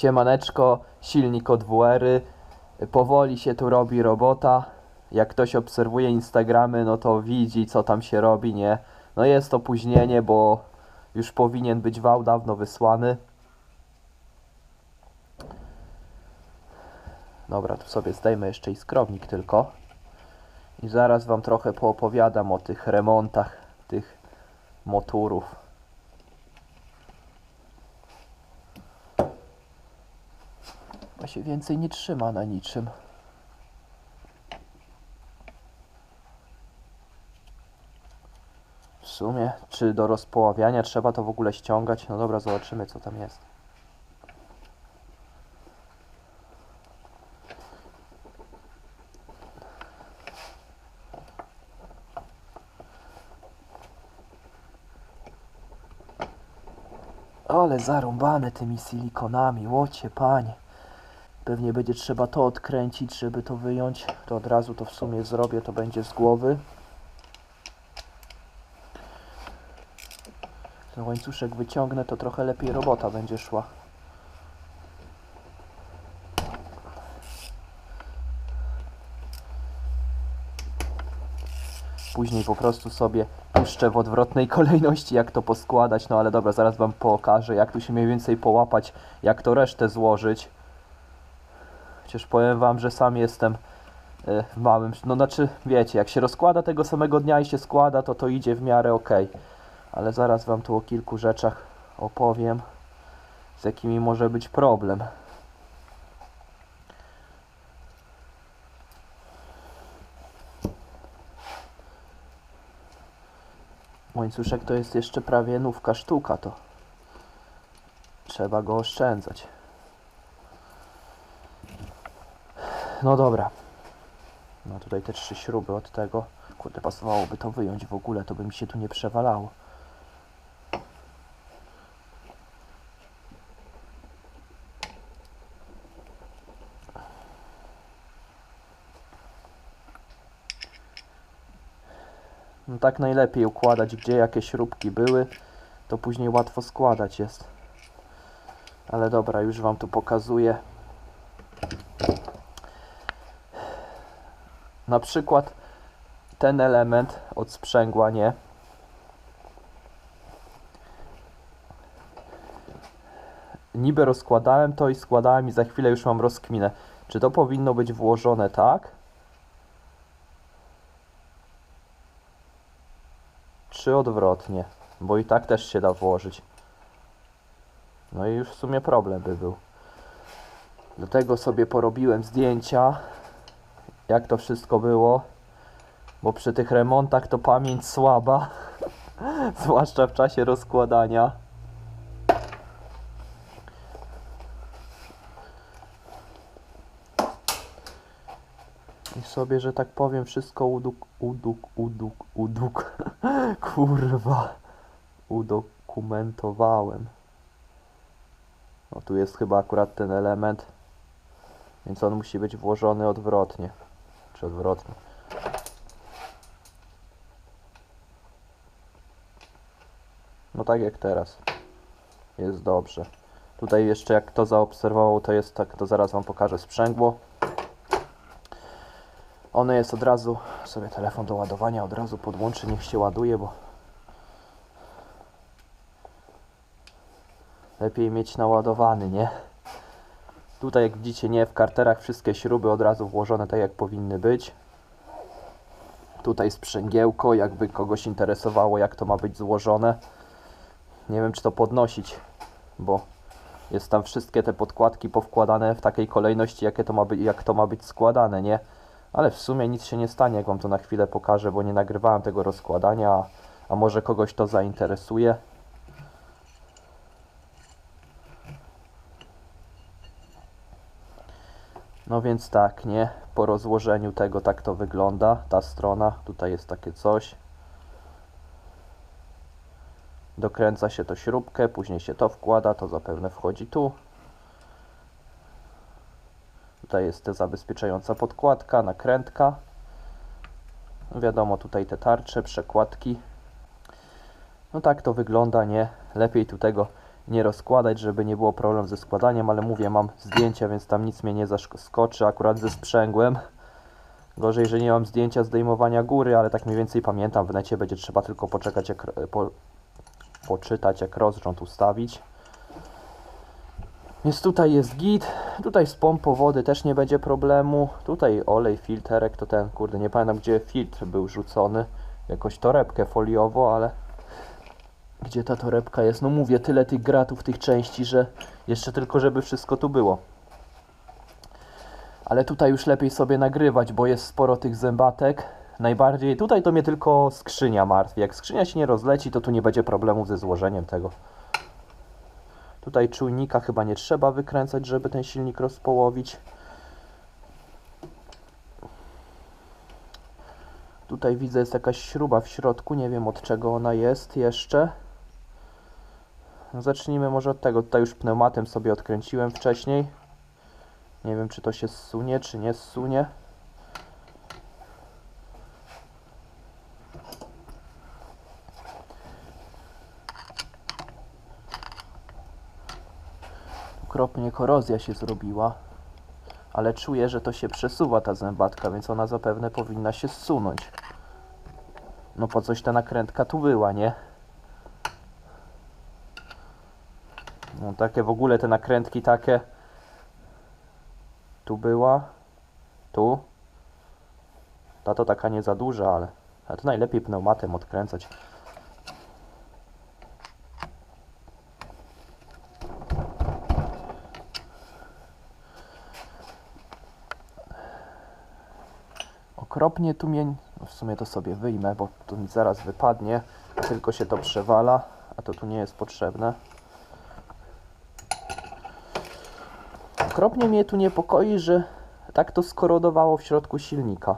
Siemaneczko, silnik od WR-y. Powoli się tu robi robota. Jak ktoś obserwuje Instagramy, no to widzi co tam się robi, nie? No jest opóźnienie, bo już powinien być wał dawno wysłany. Dobra, tu sobie zdejmę jeszcze i skrownik tylko. I zaraz wam trochę poopowiadam o tych remontach tych motorów. Chyba się więcej nie trzyma na niczym. W sumie, czy do rozpoławiania trzeba to w ogóle ściągać? No dobra, zobaczymy co tam jest. Ale zarąbane tymi silikonami, łocie panie. Pewnie będzie trzeba to odkręcić, żeby to wyjąć. To od razu to w sumie zrobię, to będzie z głowy. Ten łańcuszek wyciągnę, to trochę lepiej robota będzie szła. Później po prostu sobie puszczę w odwrotnej kolejności, jak to poskładać. No ale dobra, zaraz Wam pokażę, jak tu się mniej więcej połapać, jak to resztę złożyć. Chociaż powiem Wam, że sam jestem e, w małym. No znaczy, wiecie, jak się rozkłada tego samego dnia i się składa, to to idzie w miarę ok. Ale zaraz Wam tu o kilku rzeczach opowiem, z jakimi może być problem. Łańcuszek to jest jeszcze prawie nówka sztuka, to trzeba go oszczędzać. No dobra. No tutaj te trzy śruby od tego. Kurde, pasowałoby to wyjąć w ogóle, to by mi się tu nie przewalało. No tak najlepiej układać, gdzie jakie śrubki były, to później łatwo składać jest. Ale dobra, już Wam tu pokazuję. Na przykład ten element od sprzęgła, nie? Niby rozkładałem to i składałem i za chwilę już mam rozkminę. Czy to powinno być włożone tak? Czy odwrotnie? Bo i tak też się da włożyć. No i już w sumie problem by był. Dlatego sobie porobiłem zdjęcia jak to wszystko było, bo przy tych remontach to pamięć słaba, zwłaszcza w czasie rozkładania. I sobie, że tak powiem, wszystko uduk, uduk, uduk, uduk, kurwa, udokumentowałem. No tu jest chyba akurat ten element, więc on musi być włożony odwrotnie czy odwrotnie. No tak jak teraz. Jest dobrze. Tutaj jeszcze jak kto zaobserwował, to jest tak, to zaraz Wam pokażę sprzęgło. Ono jest od razu, sobie telefon do ładowania od razu podłączy, niech się ładuje, bo lepiej mieć naładowany, nie? Tutaj jak widzicie nie w karterach wszystkie śruby od razu włożone tak jak powinny być. Tutaj sprzęgiełko, jakby kogoś interesowało jak to ma być złożone. Nie wiem czy to podnosić, bo jest tam wszystkie te podkładki powkładane w takiej kolejności jakie to ma być, jak to ma być składane, nie? Ale w sumie nic się nie stanie, jak Wam to na chwilę pokażę, bo nie nagrywałem tego rozkładania, a, może kogoś to zainteresuje. No więc tak, nie? Po rozłożeniu tego tak to wygląda, ta strona, tutaj jest takie coś. Dokręca się to śrubkę, później się to wkłada, to zapewne wchodzi tu. Tutaj jest ta zabezpieczająca podkładka, nakrętka. Wiadomo, tutaj te tarcze, przekładki. No tak to wygląda, nie? Lepiej tu tego nie rozkładać, żeby nie było problemu ze składaniem, ale mówię, mam zdjęcia, więc tam nic mnie nie zaskoczy, akurat ze sprzęgłem. Gorzej, że nie mam zdjęcia zdejmowania góry, ale tak mniej więcej pamiętam, w necie będzie trzeba tylko poczekać, jak, po, poczytać, jak rozrząd ustawić. Więc tutaj jest git, tutaj z pompą wody też nie będzie problemu. Tutaj olej, filterek to ten, kurde, nie pamiętam gdzie filtr był rzucony. Jakoś torebkę foliowo, ale gdzie ta torebka jest? No mówię, tyle tych gratów, tych części, że jeszcze tylko żeby wszystko tu było. Ale tutaj już lepiej sobie nagrywać, bo jest sporo tych zębatek. Najbardziej tutaj to mnie tylko skrzynia martwi. Jak skrzynia się nie rozleci, to tu nie będzie problemów ze złożeniem tego. Tutaj czujnika chyba nie trzeba wykręcać, żeby ten silnik rozpołowić. Tutaj widzę jest jakaś śruba w środku, nie wiem od czego ona jest jeszcze. Zacznijmy może od tego. Tutaj już pneumatem sobie odkręciłem wcześniej. Nie wiem czy to się zsunie, czy nie zsunie. Okropnie korozja się zrobiła. Ale czuję, że to się przesuwa ta zębatka, więc ona zapewne powinna się zsunąć. No po coś ta nakrętka tu była, nie? Takie w ogóle te nakrętki takie. Tu była. Tu. Ta to taka nie za duża, ale, ale to najlepiej pneumatem odkręcać. Okropnie tu mnie, no w sumie to sobie wyjmę, bo tu mi zaraz wypadnie, a tylko się to przewala, a to tu nie jest potrzebne. Okropnie mnie tu niepokoi, że tak to skorodowało w środku silnika.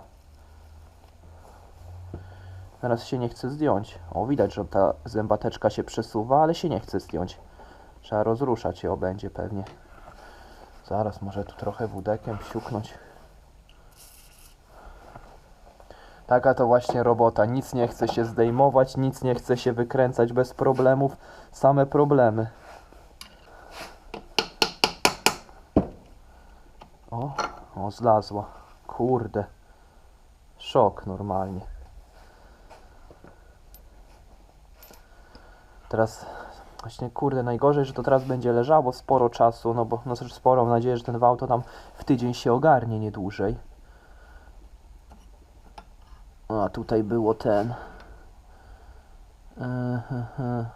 Teraz się nie chce zdjąć. O, widać, że ta zębateczka się przesuwa, ale się nie chce zdjąć. Trzeba rozruszać ją będzie pewnie. Zaraz może tu trochę wódekiem siuknąć. Taka to właśnie robota. Nic nie chce się zdejmować, nic nie chce się wykręcać bez problemów. Same problemy. O, o, zlazła. Kurde. Szok normalnie. Teraz właśnie kurde najgorzej, że to teraz będzie leżało sporo czasu, no bo no też sporo, mam nadzieję, że ten wał to tam w tydzień się ogarnie, nie dłużej. A tutaj było ten. Ehehe.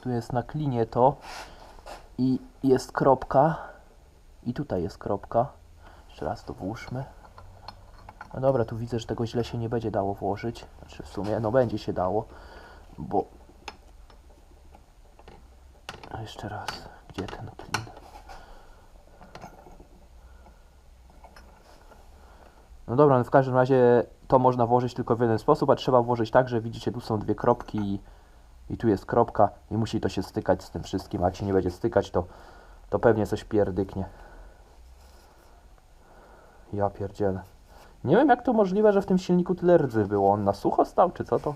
Tu jest na klinie to. I jest kropka. I tutaj jest kropka. Jeszcze raz to włóżmy. No dobra, tu widzę, że tego źle się nie będzie dało włożyć. Znaczy w sumie, no będzie się dało. Bo... A jeszcze raz. Gdzie ten klin? No dobra, no w każdym razie to można włożyć tylko w jeden sposób, a trzeba włożyć tak, że widzicie, tu są dwie kropki i, i tu jest kropka i musi to się stykać z tym wszystkim, a jak się nie będzie stykać, to, to pewnie coś pierdyknie. Ja pierdzielę. Nie wiem jak to możliwe, że w tym silniku tyle rdzy było. On na sucho stał, czy co to?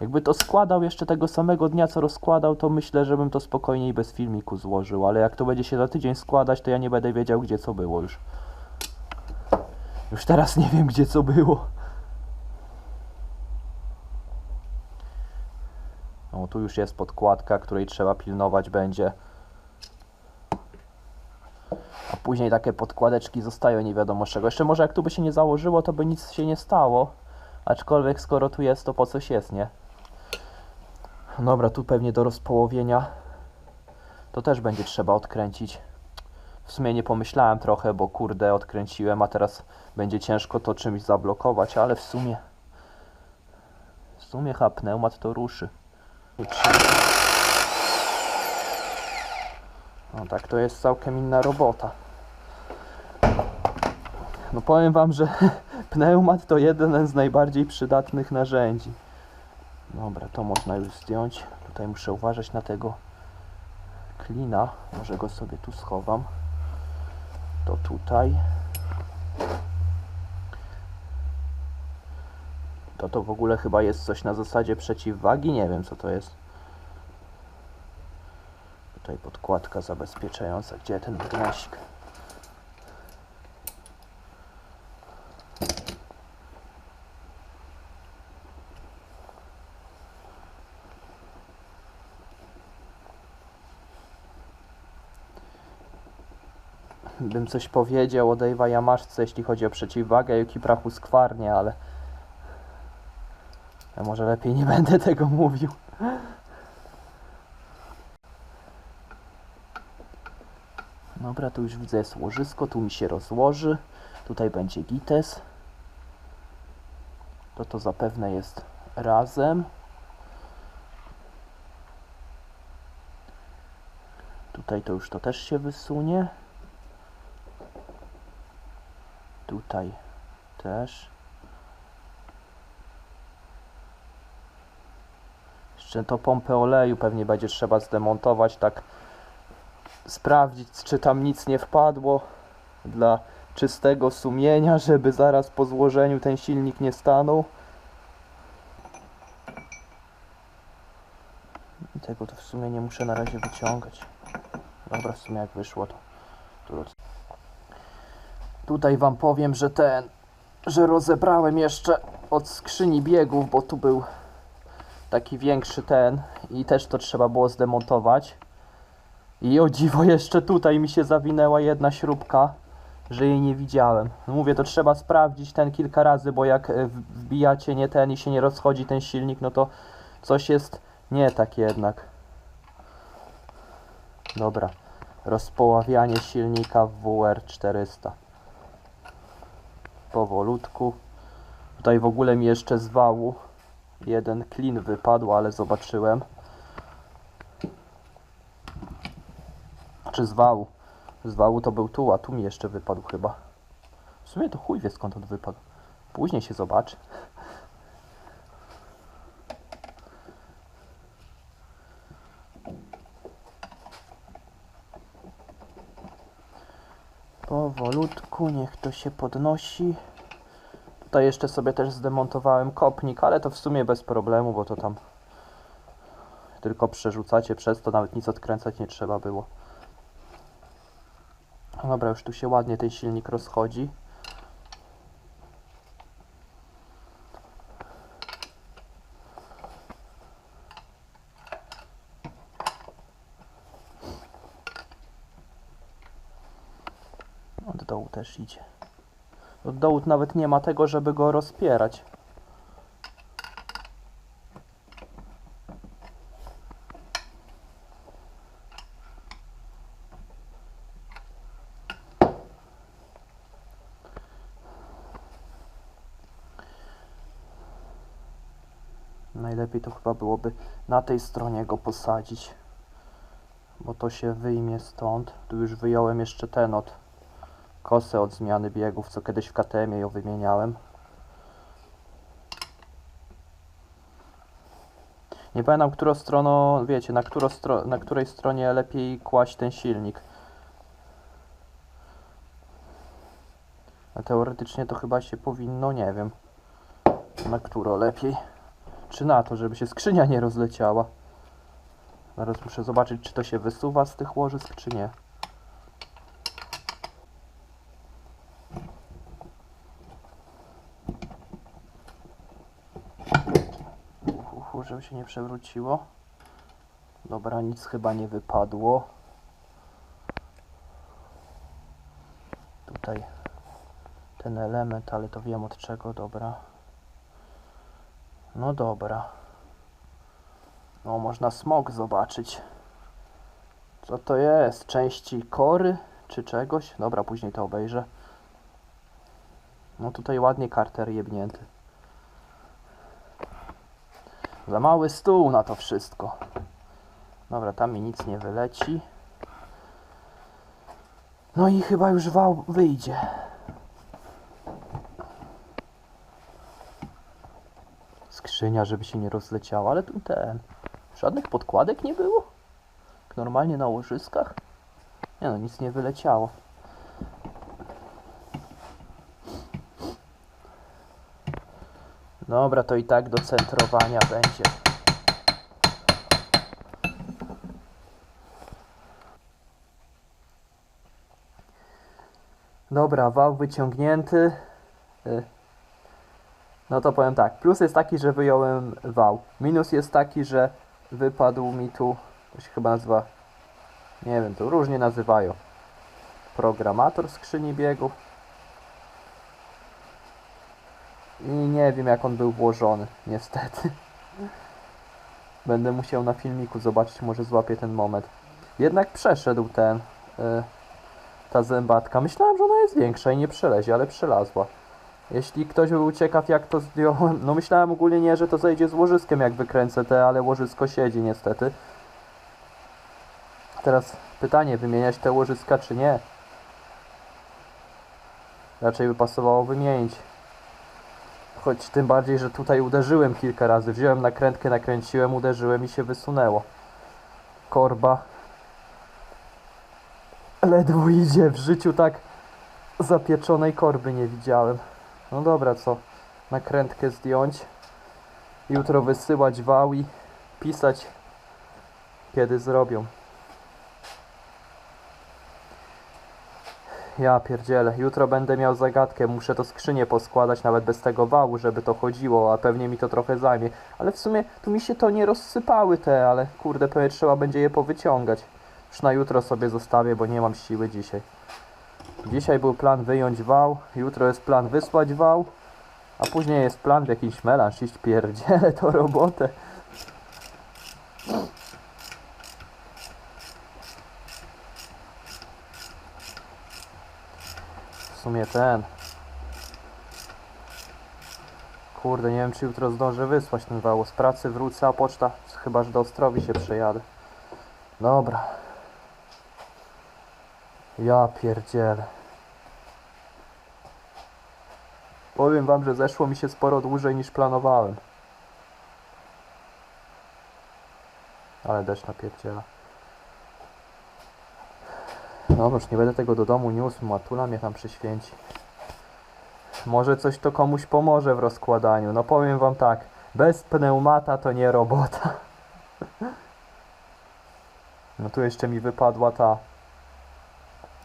Jakby to składał jeszcze tego samego dnia, co rozkładał, to myślę, żebym to spokojniej bez filmiku złożył, ale jak to będzie się za tydzień składać, to ja nie będę wiedział, gdzie co było już. Już teraz nie wiem, gdzie co było. O, tu już jest podkładka, której trzeba pilnować będzie. A później takie podkładeczki zostają nie wiadomo czego. Jeszcze może jak tu by się nie założyło, to by nic się nie stało. Aczkolwiek skoro tu jest, to po coś jest, nie? Dobra, tu pewnie do rozpołowienia. To też będzie trzeba odkręcić. W sumie nie pomyślałem trochę, bo kurde odkręciłem, a teraz będzie ciężko to czymś zablokować, ale w sumie w sumie chyba pneumat to ruszy. No tak, to jest całkiem inna robota. No powiem wam, że pneumat to jeden z najbardziej przydatnych narzędzi. Dobra, to można już zdjąć. Tutaj muszę uważać na tego klina. Może go sobie tu schowam to tutaj. To to w ogóle chyba jest coś na zasadzie przeciwwagi, nie wiem co to jest. Tutaj podkładka zabezpieczająca. Gdzie ten drnesik? Bym coś powiedział o Dave'a Jamaszce, jeśli chodzi o przeciwwagę Yuki Prachu skwarnie, ale ja może lepiej nie będę tego mówił. Dobra, tu już widzę jest tu mi się rozłoży. Tutaj będzie gites. To to zapewne jest razem. Tutaj to już to też się wysunie. Tutaj też. Jeszcze to pompę oleju pewnie będzie trzeba zdemontować, tak sprawdzić, czy tam nic nie wpadło dla czystego sumienia, żeby zaraz po złożeniu ten silnik nie stanął. I tego to w sumie nie muszę na razie wyciągać. Dobra, w sumie jak wyszło to. Tutaj wam powiem, że ten, że rozebrałem jeszcze od skrzyni biegów, bo tu był taki większy ten i też to trzeba było zdemontować. I o dziwo jeszcze tutaj mi się zawinęła jedna śrubka, że jej nie widziałem. No mówię, to trzeba sprawdzić ten kilka razy, bo jak e, wbijacie nie ten i się nie rozchodzi ten silnik, no to coś jest nie tak jednak. Dobra, rozpoławianie silnika w WR400. Powolutku. Tutaj w ogóle mi jeszcze z wału jeden klin wypadł, ale zobaczyłem. Czy z wału? Z wału to był tu, a tu mi jeszcze wypadł chyba. W sumie to chuj wie skąd on wypadł. Później się zobaczy. Powolutku, niech to się podnosi. Tutaj jeszcze sobie też zdemontowałem kopnik, ale to w sumie bez problemu, bo to tam tylko przerzucacie przez to, nawet nic odkręcać nie trzeba było. Dobra, już tu się ładnie ten silnik rozchodzi. Od dołu też idzie. Od dołu nawet nie ma tego, żeby go rozpierać. Najlepiej to chyba byłoby na tej stronie go posadzić. Bo to się wyjmie stąd. Tu już wyjąłem jeszcze ten od kosę od zmiany biegów, co kiedyś w KTM ją wymieniałem. Nie pamiętam, którą stroną, wiecie, na, którą stro, na której stronie lepiej kłaść ten silnik. A teoretycznie to chyba się powinno, nie wiem, na którą lepiej. Czy na to, żeby się skrzynia nie rozleciała. Zaraz muszę zobaczyć, czy to się wysuwa z tych łożysk, czy nie. Uhu, żeby się nie przewróciło. Dobra, nic chyba nie wypadło. Tutaj ten element, ale to wiem od czego, dobra. No dobra. No, można smog zobaczyć. Co to jest? Części kory czy czegoś? Dobra, później to obejrzę. No tutaj ładnie karter jebnięty. Za mały stół na to wszystko. Dobra, tam mi nic nie wyleci. No i chyba już wał wyjdzie. skrzynia, żeby się nie rozleciała, ale tu ten... Żadnych podkładek nie było? Tak normalnie na łożyskach? Nie no, nic nie wyleciało. Dobra, to i tak do centrowania będzie. Dobra, wał wyciągnięty. Y. No to powiem tak. Plus jest taki, że wyjąłem wał. Minus jest taki, że wypadł mi tu. To się chyba nazywa. Nie wiem, to różnie nazywają. Programator skrzyni biegów. I nie wiem jak on był włożony, niestety. Będę musiał na filmiku zobaczyć, może złapię ten moment. Jednak przeszedł ten, y, ta zębatka. Myślałem, że ona jest większa i nie przelezie, ale przelazła. Jeśli ktoś był ciekaw jak to zdjąłem, no myślałem ogólnie nie, że to zejdzie z łożyskiem jak wykręcę te, ale łożysko siedzi niestety. Teraz pytanie, wymieniać te łożyska czy nie? Raczej by pasowało wymienić. Choć tym bardziej, że tutaj uderzyłem kilka razy. Wziąłem nakrętkę, nakręciłem, uderzyłem i się wysunęło. Korba. Ledwo idzie. W życiu tak zapieczonej korby nie widziałem. No dobra, co? Nakrętkę zdjąć. Jutro wysyłać wał i pisać kiedy zrobią. Ja pierdzielę, jutro będę miał zagadkę, muszę to skrzynię poskładać nawet bez tego wału, żeby to chodziło, a pewnie mi to trochę zajmie. Ale w sumie tu mi się to nie rozsypały te, ale kurde, pewnie trzeba będzie je powyciągać. Już na jutro sobie zostawię, bo nie mam siły dzisiaj. Dzisiaj był plan wyjąć wał, jutro jest plan wysłać wał, a później jest plan w jakiś melanż iść pierdzielę to robotę. W sumie ten. Kurde, nie wiem czy jutro zdążę wysłać ten wał. Z pracy wrócę, a poczta chyba, że do Ostrowi się przejadę. Dobra. Ja pierdzielę. Powiem wam, że zeszło mi się sporo dłużej niż planowałem. Ale deszcz napierdziela. No już nie będę tego do domu niósł, matula mnie tam przyświęci. Może coś to komuś pomoże w rozkładaniu. No powiem wam tak, bez pneumata to nie robota. No tu jeszcze mi wypadła ta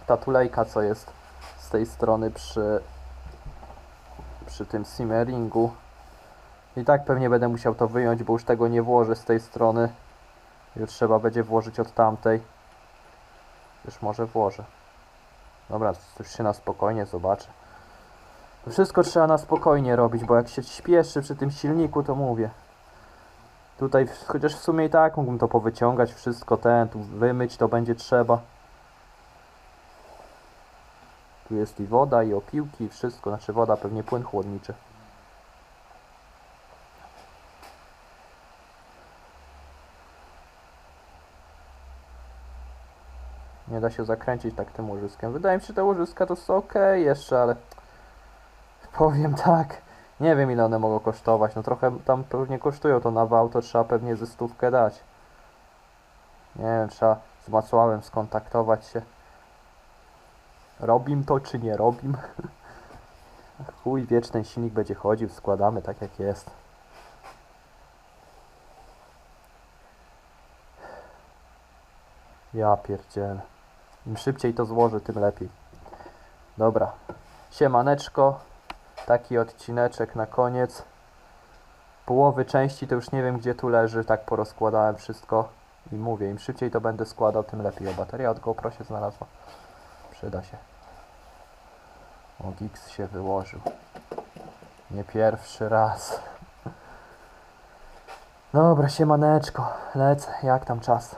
ta tulejka, co jest z tej strony przy przy tym simmeringu. I tak pewnie będę musiał to wyjąć, bo już tego nie włożę z tej strony. Już trzeba będzie włożyć od tamtej. Już może włożę. Dobra, już się na spokojnie zobaczę. Wszystko trzeba na spokojnie robić, bo jak się śpieszy przy tym silniku, to mówię. Tutaj, chociaż w sumie i tak mógłbym to powyciągać, wszystko ten, tu wymyć to będzie trzeba. Tu jest i woda, i opiłki, i wszystko. Znaczy woda, pewnie płyn chłodniczy. Nie da się zakręcić tak tym łożyskiem. Wydaje mi się, że te łożyska to są ok jeszcze, ale powiem tak, nie wiem ile one mogą kosztować. No trochę tam pewnie kosztują to na wał, to trzeba pewnie ze stówkę dać. Nie wiem, trzeba z Macławem skontaktować się. Robim to czy nie robim? Chuj, wieczny silnik będzie chodził, składamy tak jak jest. Ja pierdzielę. Im szybciej to złożę, tym lepiej. Dobra. Siemaneczko. Taki odcineczek na koniec. Połowy części to już nie wiem gdzie tu leży, tak porozkładałem wszystko. I mówię, im szybciej to będę składał, tym lepiej. O, bateria od GoPro się znalazła. Przyda się. O, się wyłożył. Nie pierwszy raz. Dobra, siemaneczko. Lecę. Jak tam czas?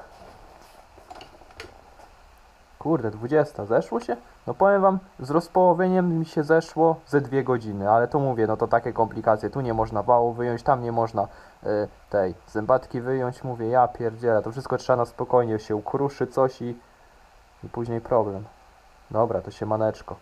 Kurde, 20. Zeszło się? No powiem wam, z rozpołowieniem mi się zeszło ze dwie godziny, ale to mówię, no to takie komplikacje. Tu nie można wału wyjąć, tam nie można y, tej zębatki wyjąć. Mówię, ja pierdzielę, to wszystko trzeba na spokojnie się ukruszy coś i, i później problem. Dobra, to się maneczko.